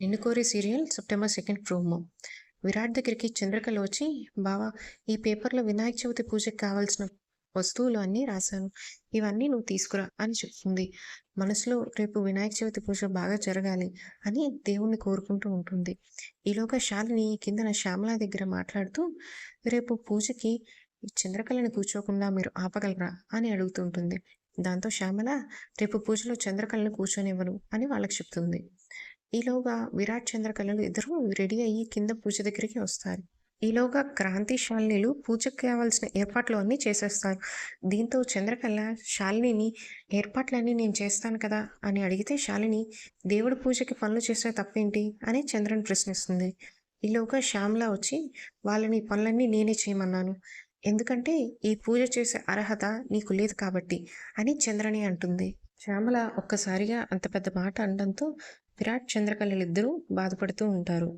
Ninnu Kori serial September second promo. Virat దగ్గరికి చంద్రకళ వచ్చి బావా ఈ పేపర్లో వినాయక చవితి పూజకి కావాల్సిన వస్తువులు అన్నీ రాశాను. ఇవన్నీ నువ్వు తీసుకురా అని చెప్తుంది. మనసులో రేపు వినాయక చవితి పూజ బాగా జరగాలి అని దేవుణ్ణి కోరుకుంటూ ఉంటుంది. ఈలోగా శాలిని కిందన శ్యామల దగ్గర మాట్లాడుతూ రేపు పూజకి చంద్రకళని కూర్చోకుండా మీరు ఆపగలరా అని అడుగుతుంటుంది దాంతో శ్యామల రేపు పూజలో చంద్రకళను కూర్చొనివ్వను అని వాళ్ళకి చెప్తుంది. ఈలోగా విరాట్ చంద్రకళలు ఇద్దరు రెడీ అయ్యి కింద పూజ దగ్గరికి వస్తారు. ఈలోగా క్రాంతి శాలినిలు పూజకు కావాల్సిన ఏర్పాట్లు అన్నీ చేసేస్తారు. దీంతో చంద్రకళ శాలినిని ఏర్పాట్లన్నీ నేను చేస్తాను కదా అని అడిగితే శాలిని దేవుడి పూజకి పనులు చేసే తప్పేంటి? అని చంద్రని ప్రశ్నిస్తుంది. ఈలోగా శ్యామల వచ్చి వాళ్ళని పనులన్నీ నేనే చేయమన్నాను. ఎందుకంటే ఈ పూజ చేసే అర్హత నీకు లేదు కాబట్టి అని చంద్రని అంటుంది. శ్యామల ఒక్కసారిగా అంత పెద్ద మాట అనడంతో విరాట్ చంద్రకళలిద్దరూ బాధపడుతూ ఉంటారు.